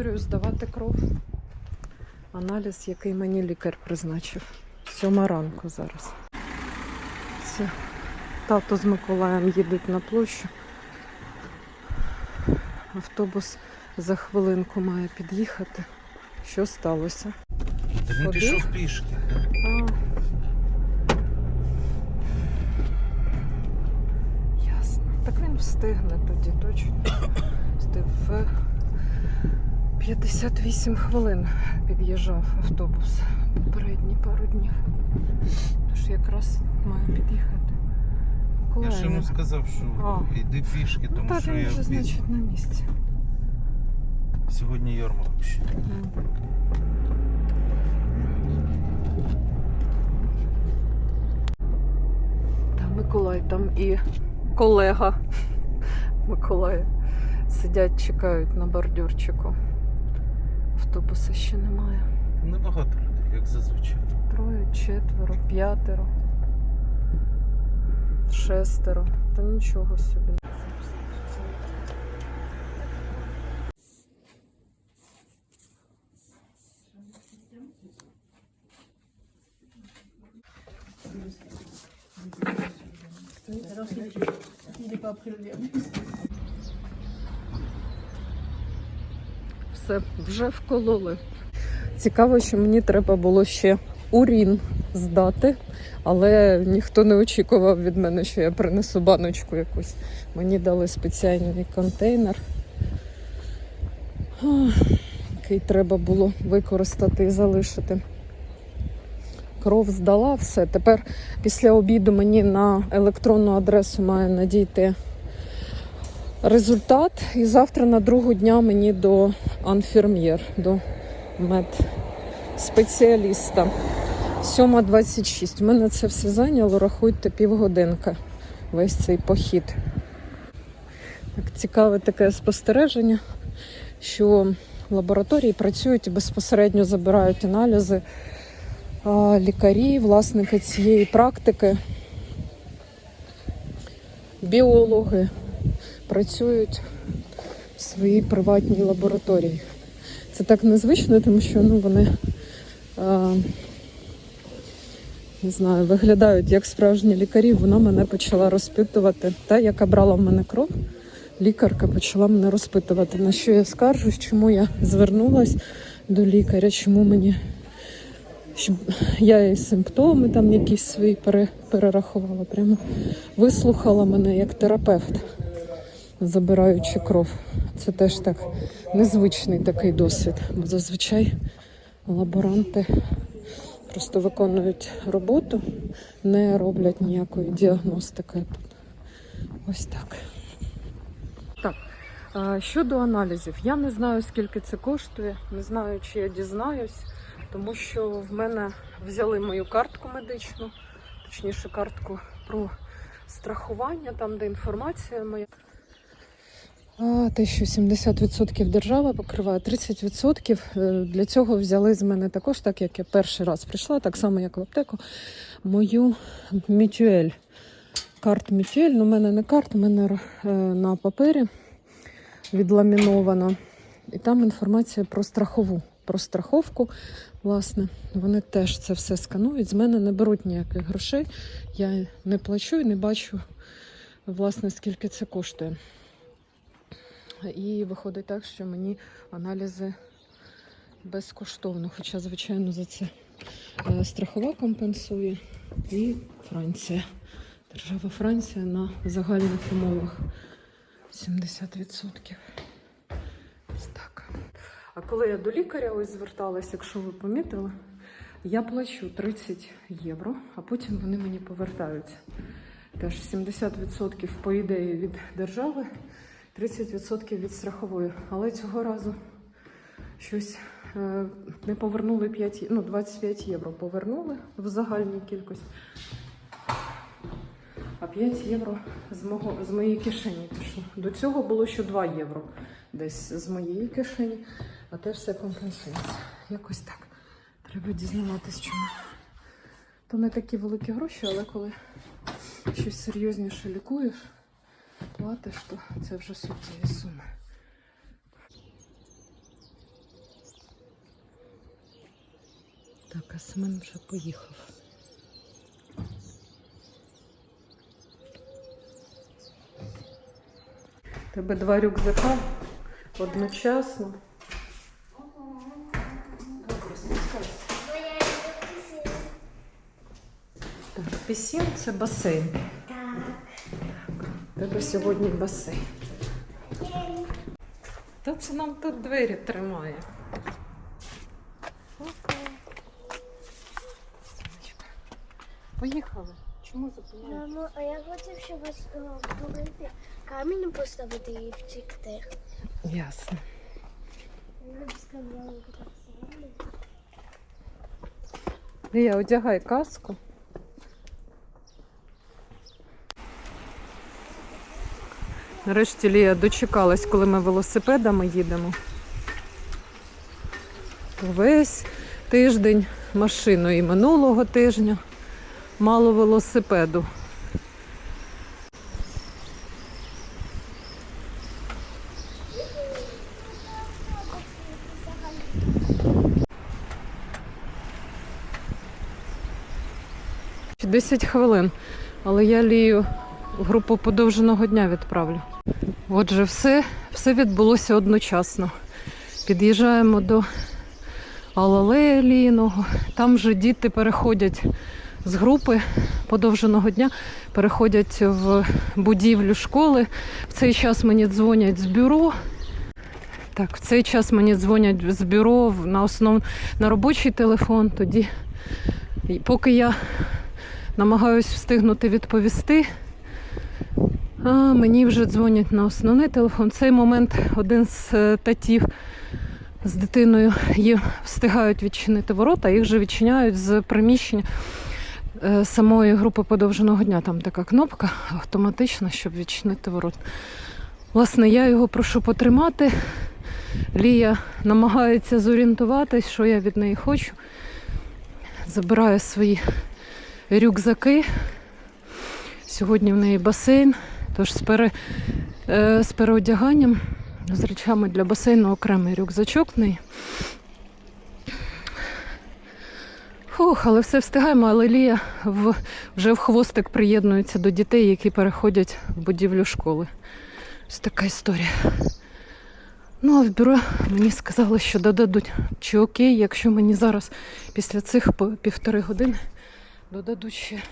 лабораторію здавати кров. Аналіз, який мені лікар призначив. Сьома ранку зараз. Це тато з Миколаєм їдуть на площу. Автобус за хвилинку має під'їхати. Що сталося? Та він Побіг? пішов пішки. А. Ясно. Так він встигне тоді точно. Встиг 58 хвилин під'їжджав автобус попередні пару днів. Тож якраз має під'їхати. Я ж йому сказав, що А. йди пішки, Ну тому так що він я вже, пізно. значить, на місці. Сьогодні ярмарок ще. Та Миколай, там і колега Миколая сидять, чекають на бордюрчику. Автобуса ще немає. Небагато людей, як зазвичай. Троє, четверо, п'ятеро, шестеро. Та нічого собі. Все, вже вкололи. Цікаво, що мені треба було ще урін здати, але ніхто не очікував від мене, що я принесу баночку якусь. Мені дали спеціальний контейнер, який треба було використати і залишити. Кров здала все. Тепер після обіду мені на електронну адресу має надійти результат. І завтра на другу дня мені до анфірм'єр, до медспеціаліста. 7.26. У мене це все зайняло, рахуйте, півгодинка. Весь цей похід. Так, цікаве таке спостереження, що лабораторії працюють і безпосередньо забирають аналізи а, лікарі, власники цієї практики, біологи працюють в своїй приватній лабораторії. Це так незвично, тому що ну, вони а, не знаю, виглядають як справжні лікарі. Вона мене почала розпитувати. Та, яка брала в мене кров, лікарка почала мене розпитувати, на що я скаржусь, чому я звернулась до лікаря, чому мені щоб я їй симптоми там якісь свої пере, перерахувала. Прямо вислухала мене як терапевт, забираючи кров. Це теж так незвичний такий досвід, бо зазвичай лаборанти просто виконують роботу, не роблять ніякої діагностики. Ось так. Так. Щодо аналізів, я не знаю, скільки це коштує, не знаю, чи я дізнаюсь, тому що в мене взяли мою картку медичну, точніше, картку про страхування, там, де інформація моя. А, те, що 70% держава покриває, 30% е, для цього взяли з мене також, так як я перший раз прийшла, так само як в аптеку, мою мітюель. Карт мітюель, ну, в мене не карт, у мене е, на папері відламінована. І там інформація про страхову, про страховку. Власне, вони теж це все сканують. З мене не беруть ніяких грошей. Я не плачу і не бачу, власне, скільки це коштує. І виходить так, що мені аналізи безкоштовно, хоча, звичайно, за це е, страхова компенсує і Франція. Держава Франція на загальних умовах 70%. Ось так. А коли я до лікаря ось зверталась, якщо ви помітили, я плачу 30 євро, а потім вони мені повертаються. Теж 70% по ідеї від держави, 30% від страхової. Але цього разу щось е, не повернули 5, ну, 25 євро повернули в загальній кількості. А 5 євро з, мого, з моєї кишені пішло. До цього було ще 2 євро десь з моєї кишені, а те все компенсується. Якось так. Треба дізнаватись, чому. То не такі великі гроші, але коли щось серйозніше лікуєш, платиш, то це вже суттєві суми. Так, а Семен вже поїхав. Тебе два рюкзака одночасно. Так, пісім це басейн. Тебе сьогодні басейн. Та це нам тут двері тримає. Поїхали. Чому зупиняєш? Мамо, а я хотів, щоб вас полити камінь поставити і втікти. Ясно. Я б сказала, що так. Лія, одягай каску. Нарешті Лія дочекалась, коли ми велосипедами їдемо. Весь тиждень машиною і минулого тижня мало велосипеду. 10 хвилин, але я лію в групу подовженого дня відправлю. Отже, все, все відбулося одночасно. Під'їжджаємо до Алалея. Там вже діти переходять з групи подовженого дня, переходять в будівлю школи. В цей час мені дзвонять з бюро. Так, в цей час мені дзвонять з бюро на основ... на робочий телефон. Тоді, поки я намагаюсь встигнути відповісти. А мені вже дзвонять на основний телефон. В цей момент один з е, татів з дитиною їм встигають відчинити ворота, їх вже відчиняють з приміщення е, самої групи подовженого дня. Там така кнопка автоматична, щоб відчинити ворота. Власне, я його прошу потримати. Лія намагається зорієнтуватись, що я від неї хочу. Забираю свої рюкзаки. Сьогодні в неї басейн, тож з, пере, е, з переодяганням, з речами для басейну окремий рюкзачок в. Фух, але все встигаємо, але Лія в, вже в хвостик приєднується до дітей, які переходять в будівлю школи. Ось така історія. Ну, а в бюро мені сказали, що додадуть чи окей, якщо мені зараз після цих півтори години додадуть ще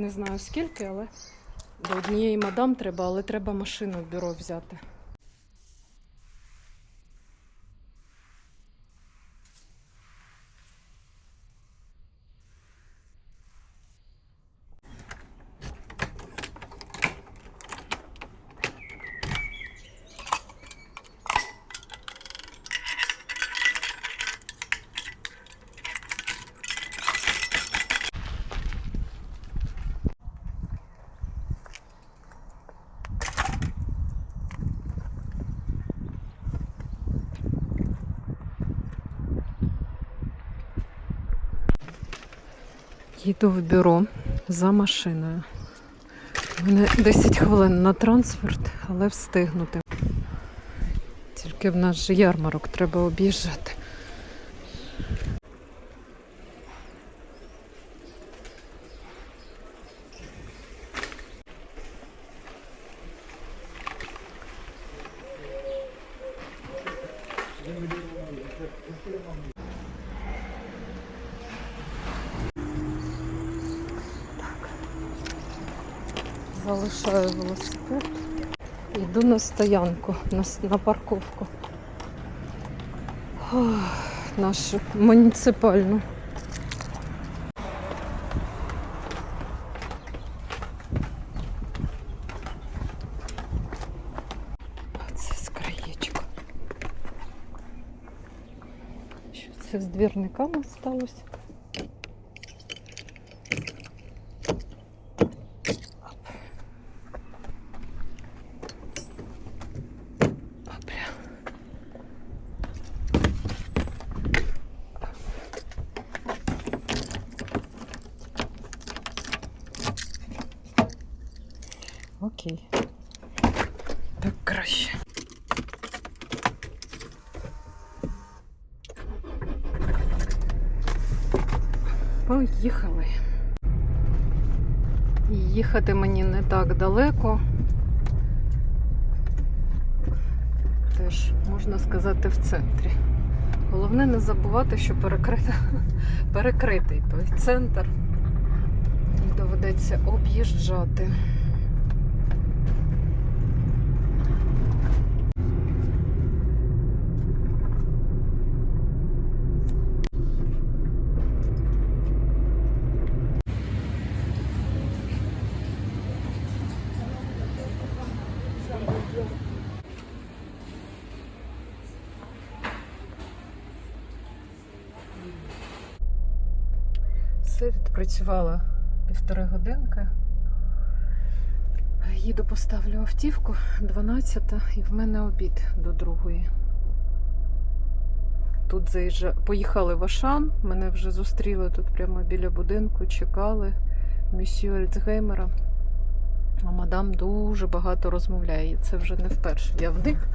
не знаю скільки, але до однієї мадам треба, але треба машину в бюро взяти. Їду в бюро за машиною. У мене 10 хвилин на трансферт, але встигнути. Тільки в нас же ярмарок треба об'їжджати. Залишаю велосипед. Йду на стоянку, на, на парковку. Нашу муніципальну. Це з краєчку. Що це з двірниками сталося? Опля. такий. Так краще. Поїхали. Їхати мені не так далеко. Теж, можна сказати, в центрі. Головне не забувати, що перекрита, перекритий той центр. І доведеться об'їжджати. Все відпрацювала півтори годинки. Їду поставлю автівку 12 і в мене обід до другої. Тут заїжджа... поїхали в Ашан, мене вже зустріли тут прямо біля будинку, чекали місію Альцгеймера. А мадам дуже багато розмовляє. Це вже не вперше. Я в них.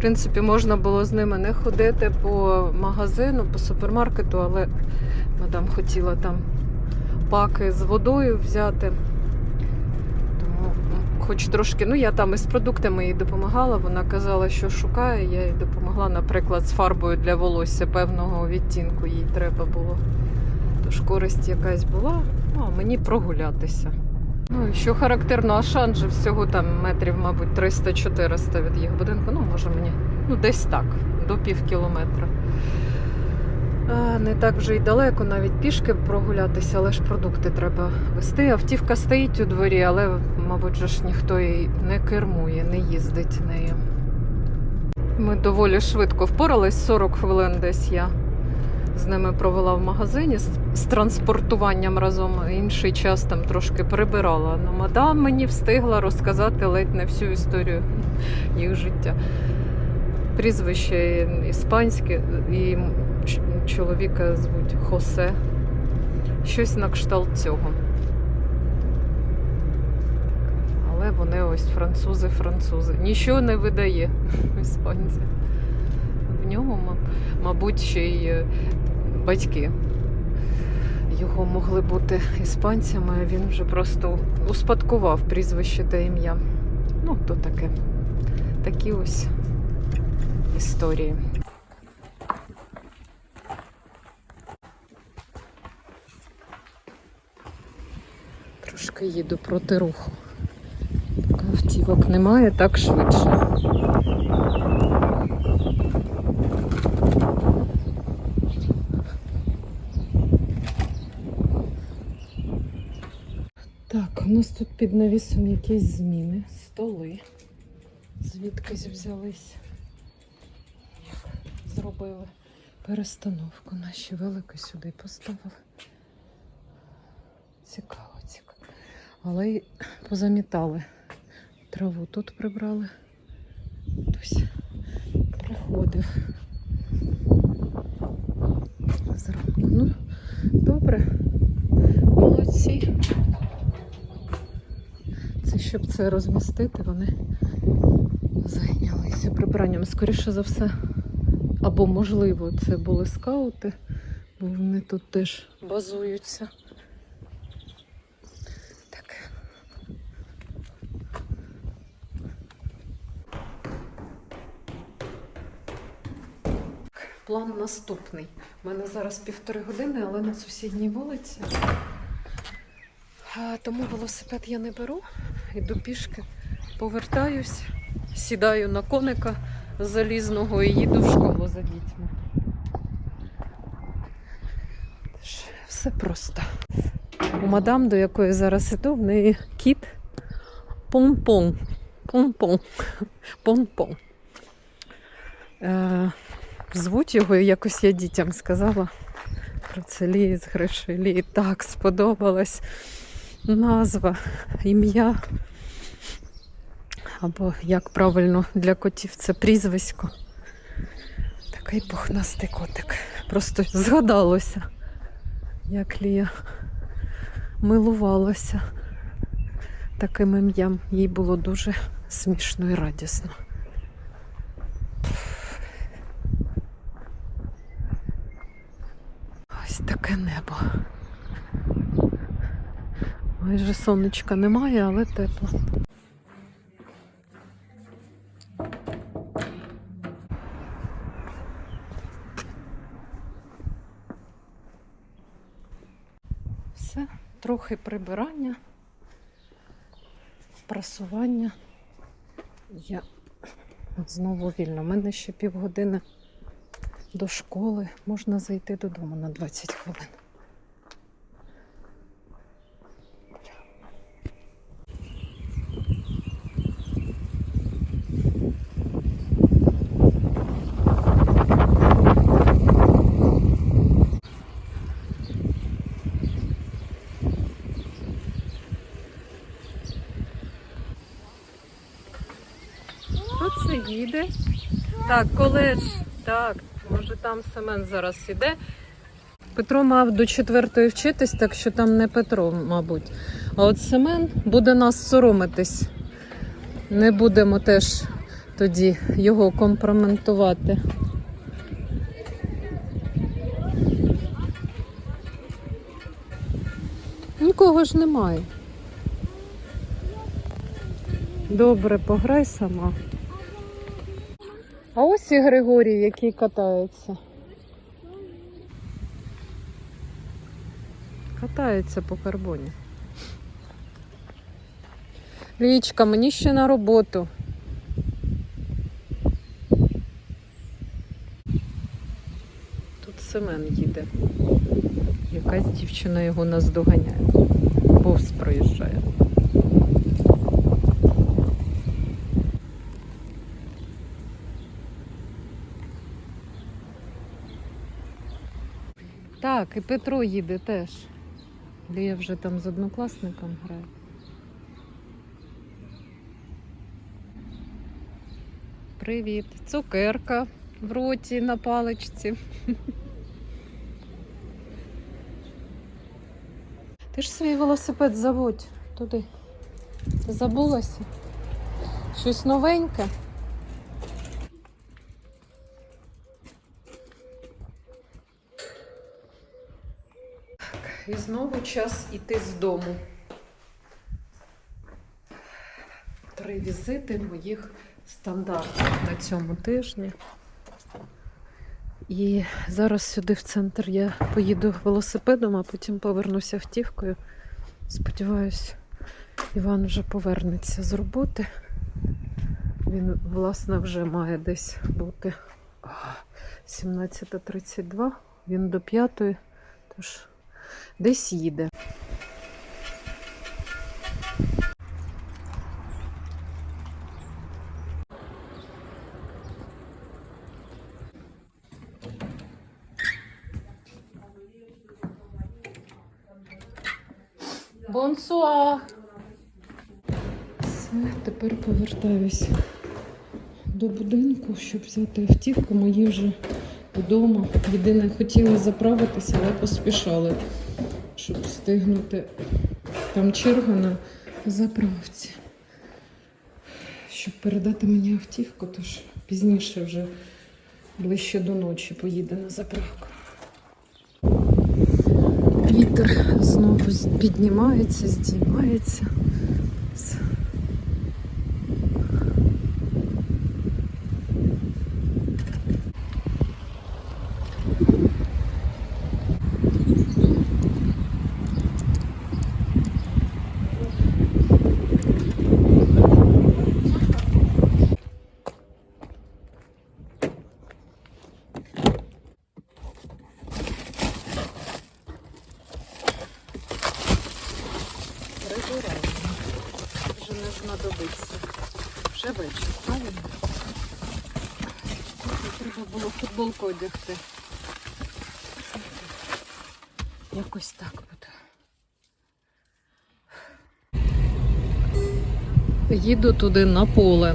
В принципі, можна було з ними не ходити по магазину, по супермаркету, але мадам хотіла там паки з водою взяти. Тому, хоч трошки, ну я там із продуктами їй допомагала. Вона казала, що шукає. Я їй допомогла, наприклад, з фарбою для волосся певного відтінку їй треба було. Тож користь якась була, ну, а мені прогулятися. Ну що характерно, Ашан же всього там метрів, мабуть, 300-400 від їх будинку. Ну, може мені, ну десь так, до пів кілометра. Не так вже й далеко, навіть пішки прогулятися, але ж продукти треба вести. Автівка стоїть у дворі, але, мабуть, же ж ніхто її не кермує, не їздить нею. Ми доволі швидко впорались, 40 хвилин десь я з ними провела в магазині з, транспортуванням разом. Інший час там трошки прибирала. Ну, мадам мені встигла розказати ледь не всю історію їх життя. Прізвище іспанське і чоловіка звуть Хосе. Щось на кшталт цього. Але вони ось французи-французи. Нічого не видає іспанця. В ньому, мабуть, ще й е, батьки його могли бути іспанцями, а він вже просто успадкував прізвище та ім'я. Ну, то таке. Такі ось історії. Трошки їду проти руху. Автівок немає, так швидше. Так, у нас тут під навісом якісь зміни, столи. Звідкись взялись. Зробили перестановку. Наші велики сюди поставили. Цікаво. Але й позамітали. Траву тут прибрали. Хтось приходив. Ну, добре. Молодці. Це щоб це розмістити, вони зайнялися прибранням. Скоріше за все, або можливо, це були скаути, бо вони тут теж базуються. Так. План наступний. У мене зараз півтори години, але на сусідній вулиці. Тому велосипед я не беру, йду пішки, повертаюсь, сідаю на коника залізного і їду в школу за дітьми. Все просто. У мадам, до якої зараз іду, в неї кіт Пон-пон. Пон-пон. Пон-пон. Звуть його, і якось я дітям сказала про це Лії з Гришею. Так сподобалась назва, ім'я. Або як правильно для котів це прізвисько. Такий пухнастий котик. Просто згадалося, як Лія милувалася таким ім'ям. Їй було дуже смішно і радісно. Ось таке небо. Майже сонечка немає, але тепло. Все, трохи прибирання, прасування. Я знову вільна. У мене ще півгодини до школи. Можна зайти додому на 20 хвилин. Так, коледж. Так, може там Семен зараз іде. Петро мав до четвертої вчитись, так що там не Петро, мабуть. А от Семен буде нас соромитись. Не будемо теж тоді його компроментувати. Нікого ж немає. Добре, пограй сама. І Григорій, який катається. Катається по карбоні. Лічка, мені ще на роботу. Тут Семен їде. Якась дівчина його наздоганяє. Повз проїжджає. Так, і Петро їде теж. Лія вже там з однокласником грає. Привіт. Цукерка в роті на паличці. Ти ж свій велосипед заводь туди. Забулася? Щось новеньке? Знову час іти з дому. Три візити моїх стандартних на цьому тижні. І зараз сюди в центр я поїду велосипедом, а потім повернуся автівкою. Сподіваюсь, Іван вже повернеться з роботи. Він, власне, вже має десь бути 17.32. Він до 5, тож десь їде. Бонсуа. Все, тепер повертаюсь до будинку, щоб взяти автівку. Мої вже вдома. Єдине, хотіли заправитися, але поспішали, встигнути. Там черга на заправці. Щоб передати мені автівку, тож пізніше вже ближче до ночі поїде на заправку. Вітер знову піднімається, здіймається. З- Прибираємо. Вже не знадобиться. Вже вечір, правильно? Треба було одягти. Якось так буде. Їду туди на поле.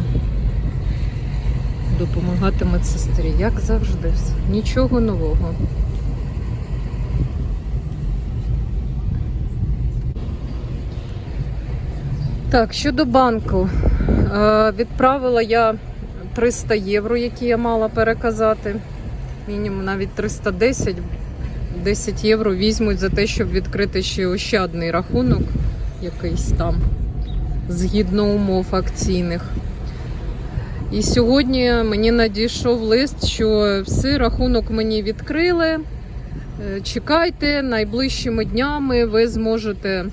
Допомагати медсестрі, як завжди. Нічого нового. Так, щодо банку. Е, Відправила я 300 євро, які я мала переказати. Мінімум навіть 310. 10 євро візьмуть за те, щоб відкрити ще ощадний рахунок якийсь там, згідно умов акційних. І сьогодні мені надійшов лист, що все, рахунок мені відкрили. Е, Чекайте, найближчими днями ви зможете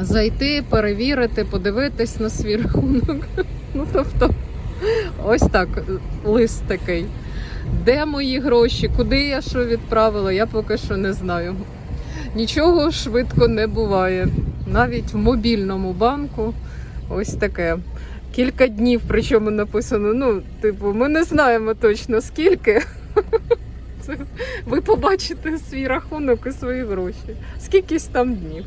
зайти, перевірити, подивитись на свій рахунок. Ну, тобто, ось так, лист такий. Де мої гроші, куди я що відправила, я поки що не знаю. Нічого швидко не буває. Навіть в мобільному банку ось таке. Кілька днів, причому написано, ну, типу, ми не знаємо точно скільки. Це ви побачите свій рахунок і свої гроші. Скількись там днів.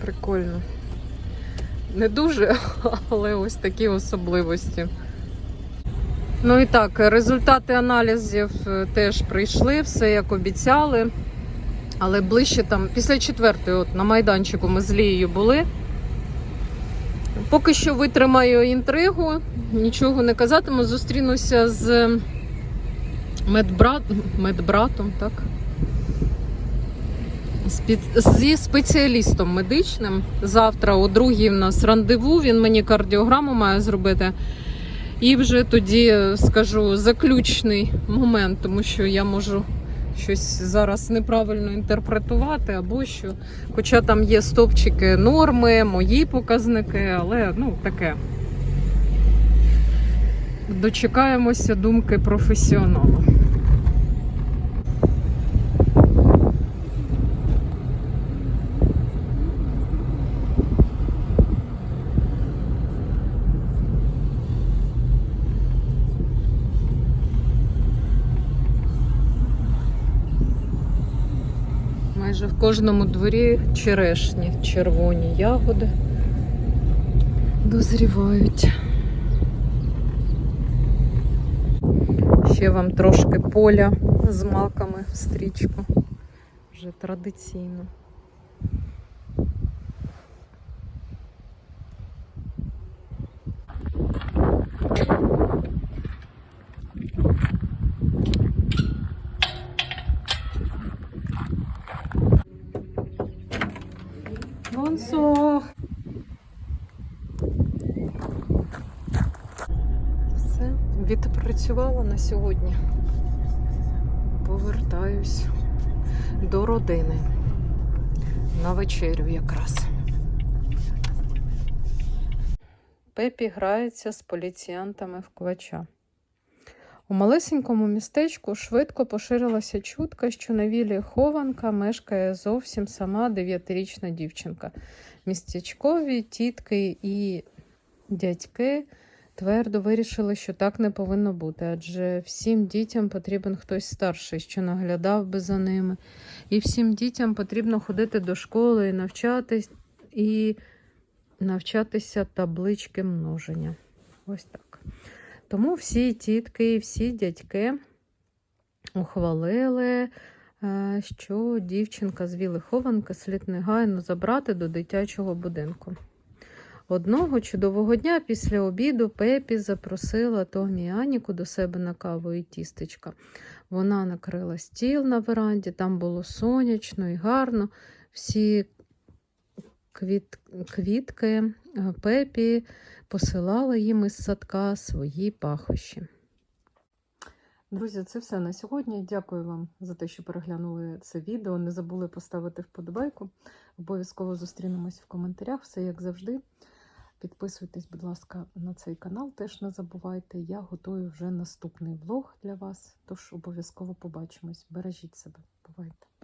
Прикольно. Не дуже, але ось такі особливості. Ну і так, результати аналізів е, теж прийшли, все як обіцяли. Але ближче там, після четвертої, от на майданчику ми з Лією були. Поки що витримаю інтригу, нічого не казатиму. Зустрінуся з медбрат, медбратом, так? Зі спеціалістом медичним. Завтра о другій в нас рандеву, він мені кардіограму має зробити. І вже тоді е, скажу заключний момент, тому що я можу щось зараз неправильно інтерпретувати або що. Хоча там є стопчики норми, мої показники, але ну таке. Дочекаємося думки професіонала. Майже в кожному дворі черешні, червоні ягоди дозрівають. Ще вам трошки поля з маками в стрічку. Вже традиційно. Бонсо. Все, відпрацювала на сьогодні. Повертаюсь до родини. На вечерю якраз. Пепі грається з поліціянтами в квача. У малесенькому містечку швидко поширилася чутка, що на вілі Хованка мешкає зовсім сама дев'ятирічна дівчинка. Містечкові тітки і дядьки твердо вирішили, що так не повинно бути, адже всім дітям потрібен хтось старший, що наглядав би за ними. І всім дітям потрібно ходити до школи і навчатись і навчатися таблички множення. Ось так. Тому всі тітки і всі дядьки ухвалили, е, що дівчинка з Віли Хованки слід негайно забрати до дитячого будинку. Одного чудового дня після обіду Пепі запросила Томі і Аніку до себе на каву і тістечка. Вона накрила стіл на веранді, там було сонячно і гарно. Всі квіт... квітки е, Пепі посилала їм із садка свої пахощі. Друзі, це все на сьогодні. Дякую вам за те, що переглянули це відео. Не забули поставити вподобайку. Обов'язково зустрінемось в коментарях. Все як завжди. Підписуйтесь, будь ласка, на цей канал. Теж не забувайте. Я готую вже наступний влог для вас. Тож обов'язково побачимось. Бережіть себе. Бувайте!